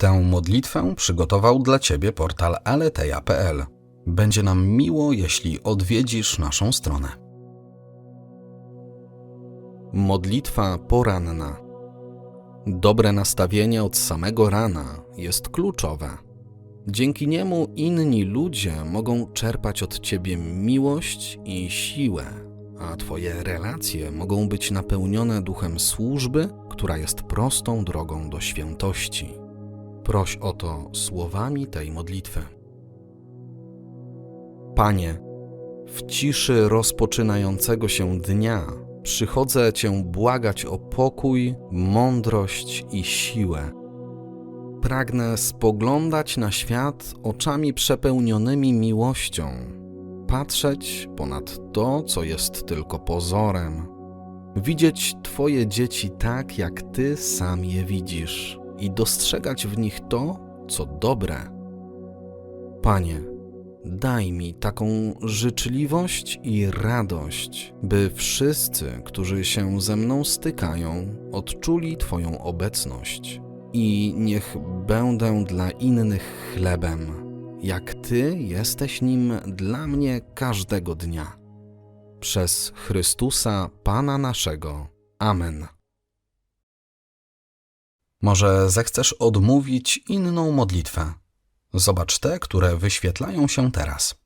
Tę modlitwę przygotował dla Ciebie portal aleteja.pl. Będzie nam miło, jeśli odwiedzisz naszą stronę. Modlitwa poranna. Dobre nastawienie od samego rana jest kluczowe. Dzięki niemu inni ludzie mogą czerpać od Ciebie miłość i siłę, a Twoje relacje mogą być napełnione duchem służby, która jest prostą drogą do świętości. Proś o to słowami tej modlitwy. Panie, w ciszy rozpoczynającego się dnia przychodzę Cię błagać o pokój, mądrość i siłę. Pragnę spoglądać na świat oczami przepełnionymi miłością, patrzeć ponad to, co jest tylko pozorem, widzieć Twoje dzieci tak, jak Ty sam je widzisz i dostrzegać w nich to, co dobre. Panie, daj mi taką życzliwość i radość, by wszyscy, którzy się ze mną stykają, odczuli Twoją obecność. I niech będę dla innych chlebem, jak Ty jesteś nim dla mnie każdego dnia. Przez Chrystusa Pana naszego. Amen. Może zechcesz odmówić inną modlitwę? Zobacz te, które wyświetlają się teraz.